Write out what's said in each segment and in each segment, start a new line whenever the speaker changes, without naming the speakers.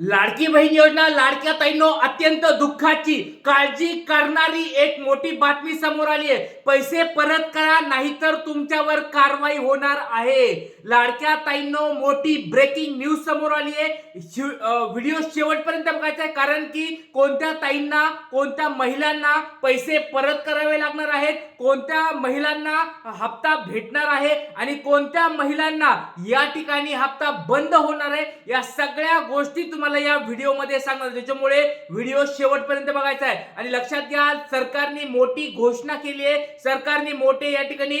लाडकी बहीण योजना लाडक्या ताईंनो अत्यंत दुःखाची काळजी करणारी एक मोठी बातमी समोर आली आहे. पैसे परत करा नाहीतर तुमच्यावर कारवाई होणार आहे. लाडक्या ताईंनो मोठी ब्रेकिंग न्यूज समोर आली आहे. व्हिडिओ शेवटपर्यंत बघायचा आहे कारण की कोणत्या ताईंना कोणत्या महिलांना पैसे परत करावे लागणार आहेत कोणत्या महिलांना हप्ता भेटणार आहे आणि कोणत्या महिलांना या ठिकाणी हप्ता बंद होणार आहे या सगळ्या गोष्टी तुम्हाला या व्हिडिओमध्ये सांगणार. त्याच्यामुळे व्हिडिओ शेवटपर्यंत बघायचा आहे. आणि लक्षात घ्या सरकारने मोठी घोषणा केली आहे. सरकारने मोठे या ठिकाणी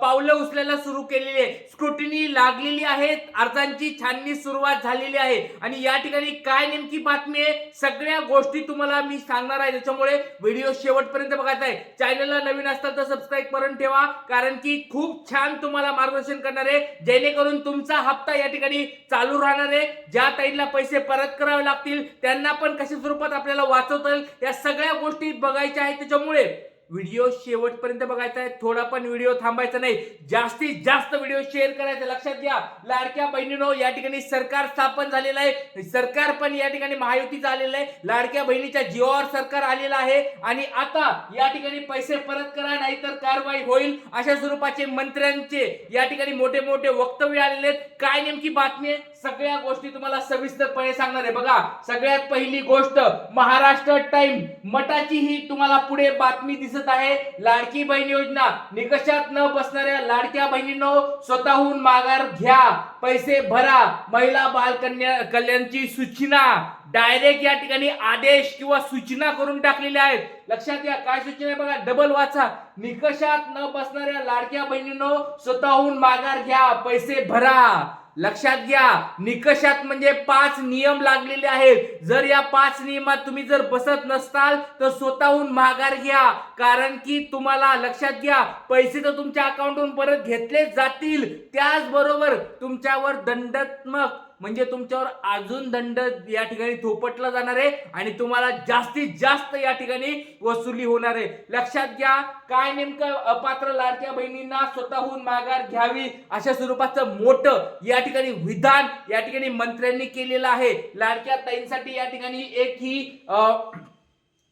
पावलं उचलायला सुरू केलेली आहे. स्क्रुटिनी लागलेली आहे अर्जांची छाननी सुरुवात झालेली आहे. आणि या ठिकाणी काय नेमकी बातमी आहे सगळ्या गोष्टी तुम्हाला मी सांगणार आहे. त्याच्यामुळे व्हिडिओ शेवटपर्यंत बघायचा आहे. चॅनलला नवीन असतात तर सबस्क्राईब करून ठेवा. कारण की खूप छान तुम्हाला मार्गदर्शन करणार आहे. जेणेकरून तुमचा हप्ता या ठिकाणी चालू राहणार आहे. ज्या ताईला पैसे परत करावे लागतील. त्यांना पण कशा स्वरूपात आपल्याला वाचवता येईल या सगळ्या गोष्टी बघायच्या आहेत त्याच्यामुळे. व्हिडिओ शेवटपर्यंत बघायचा आहे. थोडा पण व्हिडिओ थांबायचा नाही. जास्तीत जास्त व्हिडिओ शेअर करायचा. लक्षात घ्या लाडक्या बहिणीनो या ठिकाणी सरकार स्थापन झालेलं आहे. सरकार पण या ठिकाणी महायुतीचं आलेलं आहे. लाडक्या बहिणीच्या जीवावर सरकार आलेलं आहे. आणि आता या ठिकाणी पैसे परत करा नाहीतर कारवाई होईल. अशा स्वरूपाचे मंत्र्यांचे या ठिकाणी मोठे मोठे वक्तव्य आलेले आहेत. काय नेमकी बातमी आहे? सगळ्या गोष्टी तुम्हाला सविस्तरपणे सांगणार आहे. बघा सगळ्यात पहिली गोष्ट महाराष्ट्र टाइम मटाची ही तुम्हाला पुढे बातमी दिसत आहे. लाडकी बहीण योजना. निकषात न बसणाऱ्या लाडक्या बहिणींनो स्वतःहून माघार घ्या. पैसे भरा. महिला बालकन्या कल्याणची सूचना. डायरेक्ट या ठिकाणी आदेश किंवा सूचना करून टाकलेल्या आहेत. लक्षात घ्या काय सूचना आहे बघा डबल वाचा. निकषात न बसणाऱ्या लाडक्या बहिणींनो स्वतःहून माघार घ्या. पैसे भरा. लक्षात घ्या निकषात म्हणजे पाच नियम लागलेले आहेत. जर या पाच नियमात तुम्ही जर बसत नसताल तर स्वतःहून माघार घ्या. कारण की तुम्हाला लक्षात घ्या पैसे तर तुमच्या अकाउंटहून परत घेतले जातील. त्याचबरोबर तुमच्यावर दंडात्मक म्हणजे तुमच्यावर अजून दंड या ठिकाणी थोपटला जाणार आहे आणि तुम्हाला जास्तीत जास्त या ठिकाणी वसुली होणार आहे. लक्षात घ्या काय नेमकं अपात्र लाडक्या बहिणींना स्वतःहून माघार घ्यावी अशा स्वरूपाचं मोठं या ठिकाणी विधान या ठिकाणी मंत्र्यांनी केलेलं आहे. लाडक्या ताईंसाठी या ठिकाणी एक ही अं,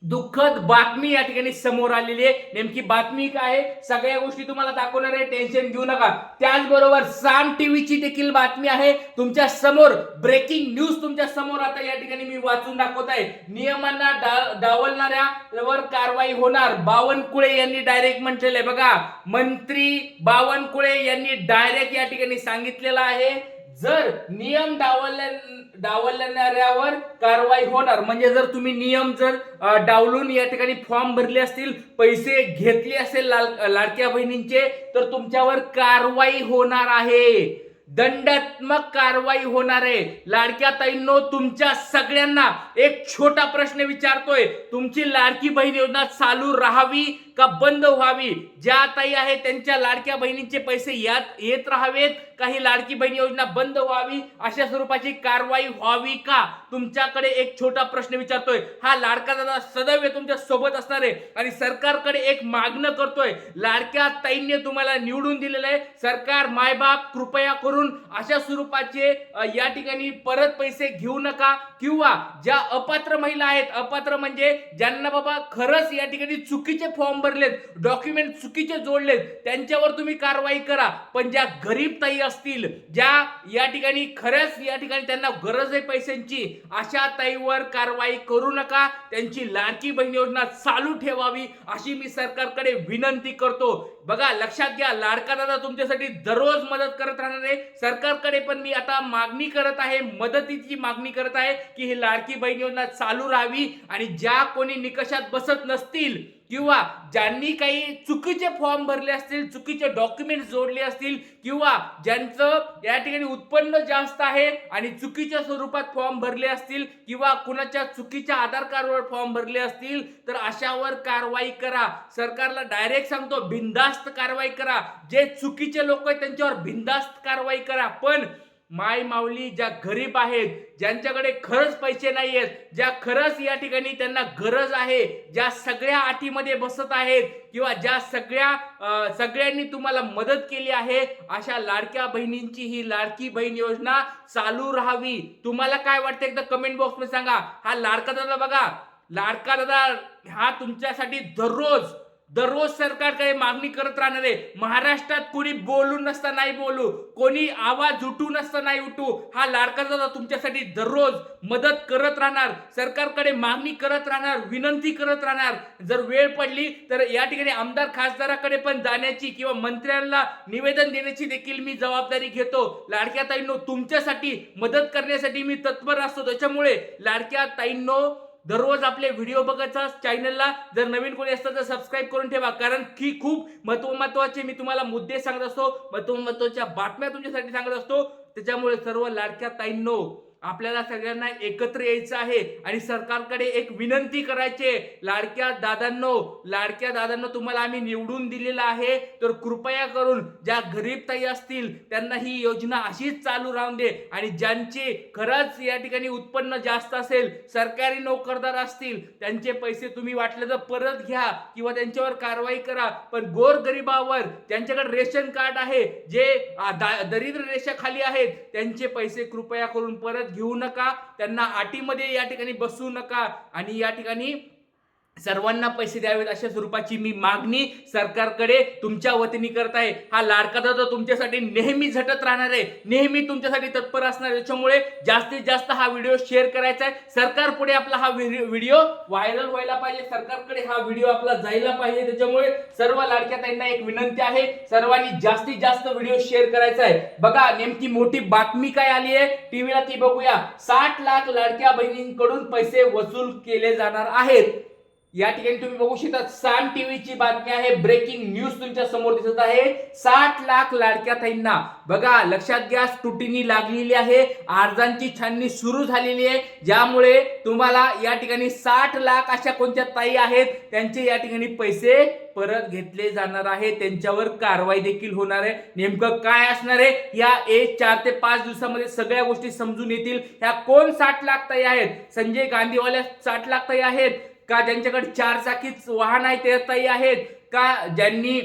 दुःखद बातमी या ठिकाणी समोर आलेली आहे. नेमकी बातमी काय आहे? सगळ्या गोष्टी तुम्हाला दाखवणार आहे. टेन्शन घेऊ नका. त्याचबरोबर साम टीव्हीची देखील बातमी आहे. तुमच्यासमोर ब्रेकिंग न्यूज तुमच्यासमोर आता या ठिकाणी मी वाचून दाखवत आहे. नियमांना डा- डावलणाऱ्यावर कारवाई होणार. बावनकुळे यांनी डायरेक्ट म्हटलेलं आहे. बघा मंत्री बावनकुळे यांनी डायरेक्ट या ठिकाणी सांगितलेलं आहे. जर नियम डावलल्या डावलणाऱ्यावर कारवाई होणार म्हणजे जर तुम्ही नियम जर डावलून या ठिकाणी फॉर्म भरले असतील पैसे घेतले असेल लाल- लाडक्या बहिणींचे तर तुमच्यावर कारवाई होणार आहे. दंडात्मक कारवाई होणार आहे. लाडक्या ताईंनो तुमच्या सगळ्यांना एक छोटा प्रश्न विचारतोय. तुमची लाडकी बहीण योजना चालू राहावी का बंद व्हावी? ज्या ताई आहे त्यांच्या लाडक्या बहिणींचे पैसे यात येत राहावेत. काही लाडकी बहीण योजना बंद व्हावी अशा स्वरूपाची कारवाई व्हावी का? तुमच्याकडे एक छोटा प्रश्न विचारतोय. हा लाडका दादा सदैव तुमच्यासोबत असणार आहे आणि सरकारकडे एक मागणं करतोय. लाडक्या ताईंनी तुम्हाला निवडून दिलेलं आहे. सरकार मायबाप कृपया करून अशा स्वरूपाचे या ठिकाणी परत पैसे घेऊ नका. किंवा ज्या अपात्र महिला आहेत अपात्र म्हणजे ज्यांना बाबा खरंच या ठिकाणी चुकीचे फॉर्म भरलेत डॉक्युमेंट चुकीचे जोडलेत त्यांच्यावर तुम्ही कारवाई करा. पण ज्या गरीब ताई असतील ज्या या ठिकाणी खरंच या ठिकाणी त्यांना गरज आहे पैशांची अशा ताईवर कारवाई करू नका. त्यांची लाडकी बहीण योजना चालू ठेवावी अशी मी सरकारकडे विनंती करतो. बघा लक्षात घ्या लाडका दादा तुमच्यासाठी दररोज मदत करत राहणार आहे. सरकारकडे पण मी आता मागणी करत आहे मदतीची मागणी करत आहे की ही लाडकी बहीण योजना चालू राहावी आणि ज्या कोणी निकषात बसत नसतील किंवा ज्यांनी काही चुकीचे फॉर्म भरले असतील चुकीचे डॉक्युमेंट जोडले असतील किंवा ज्यांचं या ठिकाणी उत्पन्न जास्त आहे आणि चुकीच्या स्वरूपात फॉर्म भरले असतील किंवा कुणाच्या चुकीच्या आधार कार्डवर फॉर्म भरले असतील तर अशावर कारवाई करा. सरकारला डायरेक्ट सांगतो बिंदास्त कारवाई करा. जे चुकीचे लोक आहेत त्यांच्यावर बिंदास्त कारवाई करा. पण माय माऊली ज्या गरीब आहेत ज्यांच्याकडे खरंच पैसे नाही आहेत ज्या खरंच या ठिकाणी त्यांना गरज आहे ज्या सगळ्या अटीमध्ये बसत आहेत किंवा ज्या सगळ्या सगळ्यांनी तुम्हाला मदत केली आहे अशा लाडक्या बहिणींची ही लाडकी बहीण योजना चालू राहावी. तुम्हाला काय वाटतं एकदा कमेंट बॉक्समध्ये सांगा. हा लाडका दादा बघा. लाडका दादा हा तुमच्यासाठी दररोज दररोज सरकारकडे मागणी करत राहणार आहे. महाराष्ट्रात कोणी बोलू नसता नाही बोलू. कोणी आवाज उठू नसता नाही उठू. हा लाडका दादा तुमच्यासाठी दररोज मदत करत राहणार. सरकारकडे मागणी करत राहणार विनंती करत राहणार. जर वेळ पडली तर या ठिकाणी आमदार खासदाराकडे पण जाण्याची किंवा मंत्र्यांना निवेदन देण्याची देखील मी जबाबदारी घेतो. लाडक्या ताईंनो तुमच्यासाठी मदत करण्यासाठी मी तत्पर असतो. त्याच्यामुळे लाडक्या ताईंनो दररोज आपले व्हिडिओ बघायचा चॅनलला जर नवीन कोणी असतं तर सबस्क्राईब करून ठेवा. कारण की खूप महत्त्व महत्त्वाचे मी तुम्हाला मुद्दे सांगत असतो. महत्त्व महत्त्वाच्या बातम्या तुमच्यासाठी सांगत असतो. त्याच्यामुळे सर्व लाडक्या ताईंनो आपल्याला सगळ्यांना एकत्र यायचं आहे आणि सरकारकडे एक विनंती करायची लाडक्या दादांनो लाडक्या दादांनो तुम्हाला आम्ही निवडून दिलेलं आहे. तर कृपया करून ज्या गरीब ताई असतील त्यांना ही योजना अशीच चालू राहून दे. आणि ज्यांचे खरंच या ठिकाणी उत्पन्न जास्त असेल सरकारी नोकरदार असतील त्यांचे पैसे तुम्ही वाटले तर परत घ्या किंवा त्यांच्यावर कारवाई करा. पण गोरगरिबावर त्यांच्याकडे रेशन कार्ड आहे जे दा- दरिद्र रेषाखाली आहेत त्यांचे पैसे कृपया करून परत घेऊ नका त्यांना अटीमध्ये या ठिकाणी बसू नका आणि या ठिकाणी सर्वांना पैसे द्यावेत अशा स्वरूपाची मी मागणी सरकारकडे तुमच्या वतीने करत आहे. हा लाडका दादा तुमच्यासाठी नेहमी झटत राहणार आहे. नेहमी तुमच्यासाठी तत्पर असणार त्याच्यामुळे जास्तीत जास्त हा व्हिडिओ शेअर करायचा आहे. सरकार पुढे आपला हा व्हिडिओ व्हायरल व्हायला पाहिजे. सरकारकडे हा व्हिडिओ आपला जायला पाहिजे. त्याच्यामुळे सर्व लाडक्या त्यांना एक विनंती आहे. सर्वांनी जास्तीत जास्त व्हिडिओ शेअर करायचा आहे. बघा नेमकी मोठी बातमी काय आली आहे? टीव्हीला ती बघूया. साठ लाख लाडक्या बहिणींकडून पैसे वसूल केले जाणार आहेत. या ठिकाणी तुम्ही बघू शकता सान टीव्हीची बातमी आहे ब्रेकिंग न्यूज तुमच्यासमोर दिसत आहे. साठ लाख लाडक्या ताईंना बघा लक्षात घ्या तुटीनी लागलेली आहे अर्जांची छाननी सुरू झालेली आहे. ज्यामुळे तुम्हाला या ठिकाणी साठ लाख अशा कोणत्या ताई आहेत त्यांचे या ठिकाणी पैसे परत घेतले जाणार आहे. त्यांच्यावर कारवाई देखील होणार आहे. नेमकं काय असणार आहे? या एक चार ते पाच दिवसामध्ये सगळ्या गोष्टी समजून येतील. ह्या कोण साठ लाख ताई आहेत? संजय गांधीवाल्या साठ लाख ताई आहेत. का ज्यांच्याकडे चार चाकीच वाहन आहे ते ताई आहेत? का ज्यांनी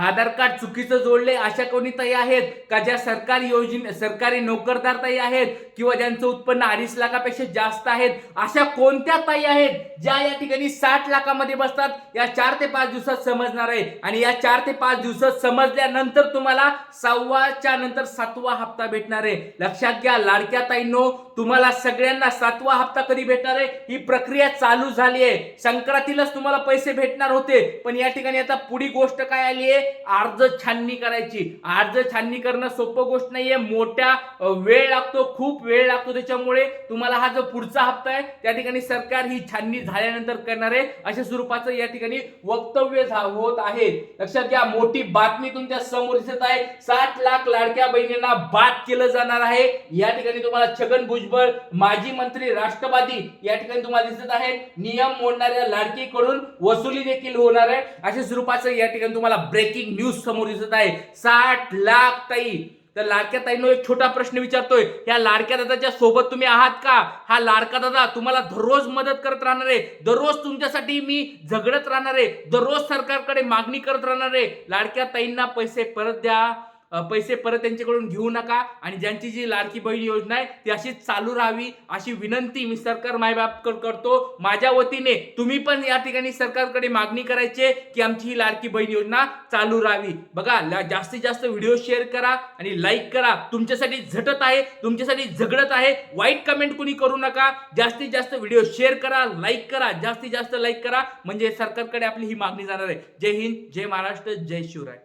आधार कार्ड चुकीचं जोडले अशा कोणी ताई आहेत? का ज्या सरकारी योजने सरकारी नोकरदार ताई आहेत? किंवा ज्यांचं उत्पन्न अडीच लाखापेक्षा जास्त आहेत? अशा कोणत्या ताई आहेत? ज्या या ठिकाणी साठ लाखामध्ये बसतात? या चार ते पाच दिवसात समजणार आहे. आणि या चार ते पाच दिवसात समजल्यानंतर तुम्हाला सव्वाच्या नंतर सातवा हप्ता भेटणार आहे. लक्षात घ्या लाडक्या ताईंनो तुम्हाला सगळ्यांना सातवा हप्ता कधी भेटणार आहे? ही प्रक्रिया चालू झाली आहे. संक्रांतीलाच तुम्हाला पैसे भेटणार होते. पण या ठिकाणी आता पुढी गोष्ट काय आली आहे? अर्ज छाननी करायची. अर्ज छाननी करणं सोपं गोष्ट नाहीये. मोठ्या वेळ लागतो खूप वेळ लागतो त्याच्यामुळे तुम्हाला हा जो पुढचा हप्ता आहे त्या ठिकाणी सरकार ही छाननी झाल्यानंतर करणार आहे. अशा स्वरूपाचं या ठिकाणी वक्तव्य होत आहे. लक्षात घ्या मोठी बातमी तुमच्यासमोर दिसत आहे. सात लाख लाडक्या बहिणींना बाद केलं जाणार आहे. या ठिकाणी तुम्हाला छगन भुजबळ माजी मंत्री राष्ट्रवादी या ठिकाणी तुम्हाला दिसत आहे नियम मोडणाऱ्या लाडकीकडून वसुली देखील होणार आहे. अशा स्वरूपाचं या ठिकाणी तुम्हाला ब्रेक ब्रेकिंग न्यूज समोर दिसत आहे. साठ लाख ताई. तर लाडक्या ताईनो एक छोटा प्रश्न विचारतोय. या लाडक्या दादाच्या सोबत तुम्ही आहात का? हा लाडका दादा तुम्हाला दररोज मदत करत राहणार आहे. दररोज तुमच्यासाठी मी झगडत राहणार आहे. दररोज सरकारकडे मागणी करत राहणार आहे. लाडक्या ताईंना पैसे परत द्या. पैसे परत त्यांच्याकडून घेऊ नका आणि ज्यांची जी लाडकी बहीण योजना आहे ती अशीच चालू राहावी अशी विनंती मी सरकार मायबाप करतो. माझ्या वतीने तुम्ही पण या ठिकाणी सरकारकडे मागणी करायची की आमची ही लाडकी बहीण योजना चालू राहावी. बघा जास्तीत जास्त व्हिडिओ शेअर करा आणि लाईक करा. तुमच्यासाठी झटत आहे तुमच्यासाठी झगडत आहे वाईट कमेंट कुणी करू नका. जास्तीत जास्त व्हिडिओ शेअर करा लाईक करा जास्तीत जास्त लाईक करा. म्हणजे सरकारकडे आपली ही मागणी जाणार आहे. जय हिंद जय महाराष्ट्र जय शिवराय.